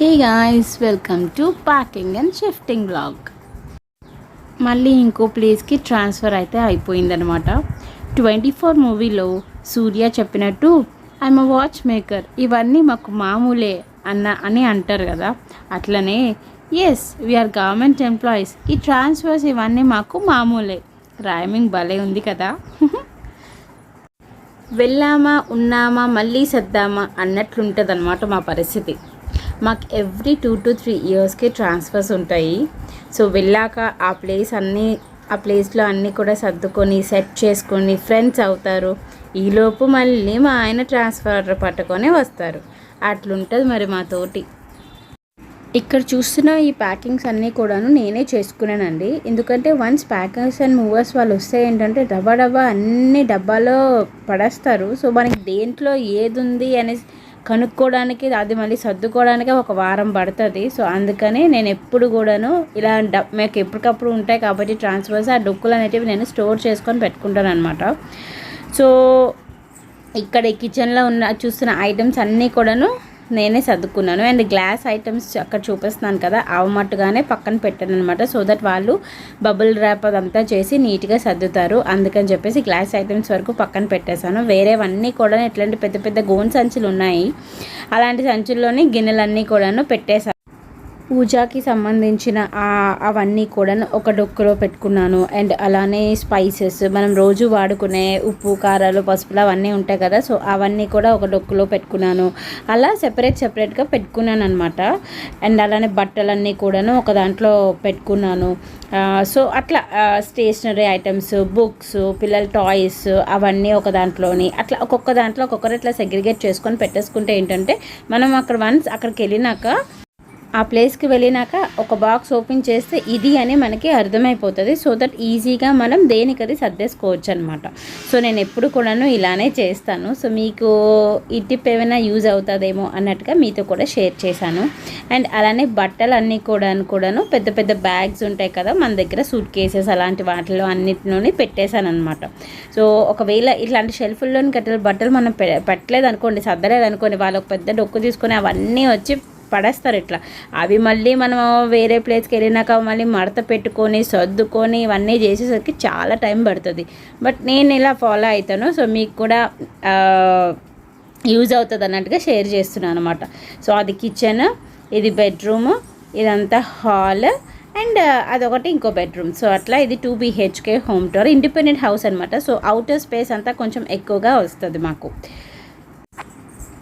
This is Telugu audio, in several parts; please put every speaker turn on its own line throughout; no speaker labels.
Hey guys welcome to packing and shifting blog మళ్ళీ ఇంకో ప్లేస్కి ట్రాన్స్ఫర్ అయితే అయిపోయిందనమాట ట్వంటీ ఫోర్ మూవీలో సూర్య చెప్పినట్టు ఐఎమ్ వాచ్ మేకర్ ఇవన్నీ మాకు మామూలే అన్న అని అంటారు కదా. అట్లనే as we are government employees ఈ ట్రాన్స్ఫర్స్ ఇవన్నీ మాకు మామూలే. రైమింగ్ భలే ఉంది కదా. వెళ్ళామా ఉన్నామా మళ్ళీ సర్దామా అన్నట్లుంటుంది అనమాట మా పరిస్థితి. మాకు ఎవ్రీ టూ టు త్రీ ఇయర్స్కి ట్రాన్స్ఫర్స్ ఉంటాయి. సో వెళ్ళాక ఆ ప్లేస్ అన్నీ ఆ ప్లేస్లో అన్నీ కూడా సర్దుకొని సెట్ చేసుకొని ఫ్రెండ్స్ అవుతారు. ఈలోపు మళ్ళీ మా ఆయన ట్రాన్స్ఫర్ పట్టుకొని వస్తారు. అట్లుంటుంది మరి మా తోటి. ఇక్కడ చూస్తున్న ఈ ప్యాకింగ్స్ అన్నీ కూడాను నేనే చేసుకున్నానండి ఎందుకంటే వన్స్ ప్యాకింగ్స్ అండ్ మూవర్స్ వాళ్ళు వస్తే ఏంటంటే డబ్బా డబ్బా అన్ని డబ్బాలో పడేస్తారు. సో మనకి దేంట్లో ఏది ఉంది అనేసి కనుక్కోవడానికి అది మళ్ళీ సర్దుకోవడానికి ఒక వారం పడుతుంది. సో అందుకని నేను ఎప్పుడు కూడాను ఇలా డబ్ మాకు ఎప్పటికప్పుడు ఉంటాయి కాబట్టి ట్రాన్స్ఫర్స్ ఆ డొక్కులు అనేటివి నేను స్టోర్ చేసుకొని పెట్టుకుంటాను అనమాట సో ఇక్కడ కిచెన్లో ఉన్న చూస్తున్న ఐటమ్స్ అన్నీ కూడాను నేనే సర్దుకున్నాను. అండ్ గ్లాస్ ఐటమ్స్ అక్కడ చూపిస్తున్నాను కదా అవమట్టుగానే పక్కన పెట్టాను అనమాట సో దట్ వాళ్ళు బబుల్ ర్యాప్ అదంతా చేసి నీట్గా సర్దుతారు. అందుకని చెప్పేసి గ్లాస్ ఐటమ్స్ వరకు పక్కన పెట్టేశాను. వేరేవన్నీ కూడా ఇట్లాంటి పెద్ద పెద్ద గోన్ సంచులు ఉన్నాయి. అలాంటి సంచుల్లోని గిన్నెలన్నీ కూడాను పెట్టేశాను. పూజాకి సంబంధించిన అవన్నీ కూడా ఒక డొక్కులో పెట్టుకున్నాను. అండ్ అలానే స్పైసెస్. మనం రోజు వాడుకునే ఉప్పు కారాలు పసుపులు అవన్నీ ఉంటాయి కదా సో అవన్నీ కూడా ఒక డొక్కులో పెట్టుకున్నాను. అలా సెపరేట్ సెపరేట్గా పెట్టుకున్నాను అనమాట అండ్ అలానే బట్టలన్నీ కూడాను ఒక దాంట్లో పెట్టుకున్నాను. సో అట్లా స్టేషనరీ ఐటమ్స్ బుక్స్ పిల్లల టాయ్స్ అవన్నీ ఒక దాంట్లోని అట్లా ఒక్కొక్క దాంట్లో ఒక్కొక్కరు ఇట్లా సెగ్రిగేట్ చేసుకొని పెట్టేసుకుంటే ఏంటంటే మనం అక్కడ వన్స్ అక్కడికి వెళ్ళినాక ఆ ప్లేస్కి వెళ్ళినాక ఒక బాక్స్ ఓపెన్ చేస్తే ఇది అని మనకి అర్థమైపోతుంది. సో దట్ ఈజీగా మనం దేనికది సర్దేసుకోవచ్చు అనమాట సో నేను ఎప్పుడు కూడాను ఇలానే చేస్తాను. సో మీకు ఈ టిప్ ఏమైనా యూజ్ అవుతుందేమో అన్నట్టుగా మీతో కూడా షేర్ చేశాను. అండ్ అలానే బట్టలు అన్నీ కూడా కూడాను పెద్ద పెద్ద బ్యాగ్స్ ఉంటాయి కదా మన దగ్గర సూట్ కేసెస్ అలాంటి వాటిలో అన్నిటిలోని పెట్టేశాను అనమాట సో ఒకవేళ ఇట్లాంటి షెల్ఫ్లోని కట్టిన బట్టలు మనం పెట్టలేదు అనుకోండి సర్దలేదు అనుకోండి వాళ్ళు ఒక పెద్ద డొక్కు తీసుకొని అవన్నీ వచ్చి పడేస్తారు ఇట్లా. అవి మళ్ళీ మనం వేరే ప్లేస్కి వెళ్ళినాక మళ్ళీ మడత పెట్టుకొని సర్దుకొని ఇవన్నీ చేసేసరికి చాలా టైం పడుతుంది. బట్ నేను ఇలా ఫాలో అవుతాను సో మీకు కూడా యూజ్ అవుతుంది అన్నట్టుగా షేర్ చేస్తున్నాను అనమాట సో అది కిచెన్ ఇది బెడ్రూమ్ ఇదంతా హాల్ అండ్ అదొకటి ఇంకో బెడ్రూమ్ సో అట్లా ఇది two BHK home or independent house అనమాట సో అవుటర్ స్పేస్ అంతా కొంచెం ఎక్కువగా వస్తుంది మాకు.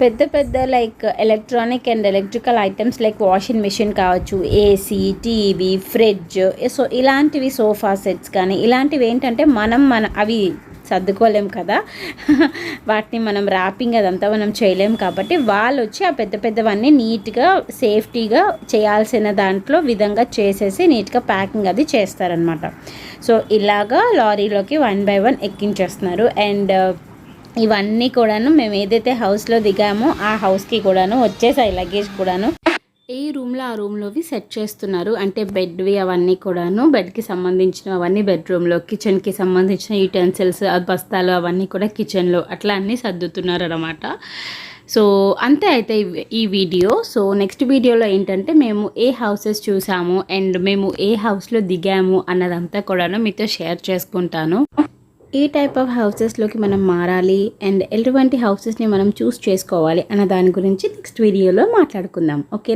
పెద్ద పెద్ద like electronic and electrical items like washing machine కావచ్చు ఏసీ టీవీ ఫ్రిడ్జ్ సో ఇలాంటివి సోఫా సెట్స్ కానీ ఇలాంటివి ఏంటంటే మనం మన అవి సర్దుకోలేం కదా. వాటిని మనం ర్యాపింగ్ అదంతా మనం చేయలేం కాబట్టి వాళ్ళు వచ్చి ఆ పెద్ద పెద్దవన్నీ నీట్గా సేఫ్టీగా చేయాల్సిన దాంట్లో విధంగా చేసేసి నీట్గా ప్యాకింగ్ అది చేస్తారనమాట సో ఇలాగా లారీలోకి వన్ బై వన్ ఎక్కించేస్తున్నారు. అండ్ ఇవన్నీ కూడాను మేము ఏదైతే హౌస్లో దిగామో ఆ హౌస్కి కూడాను వచ్చేసాయి లగేజ్ కూడాను. ఏ రూమ్లో ఆ రూమ్లోవి సెట్ చేస్తున్నారు? అంటే బెడ్వి అవన్నీ కూడాను బెడ్కి సంబంధించిన అవన్నీ బెడ్రూమ్లో కిచెన్కి సంబంధించిన యూటెన్సిల్స్ బస్తాలు అవన్నీ కూడా కిచెన్లో అట్లా అన్నీ సర్దుతున్నారు అనమాట సో అంతే అయితే ఈ వీడియో. సో నెక్స్ట్ వీడియోలో ఏంటంటే మేము ఏ హౌసెస్ చూసాము అండ్ మేము ఏ హౌస్లో దిగాము అన్నదంతా కూడాను మీతో షేర్ చేసుకుంటాను. ఏ టైప్ ఆఫ్ హౌసెస్లోకి మనం మారాలి? అండ్ ఎటువంటి హౌసెస్ని మనం చూస్ చేసుకోవాలి? అన్న దాని గురించి నెక్స్ట్ వీడియోలో మాట్లాడుకుందాం. ఓకే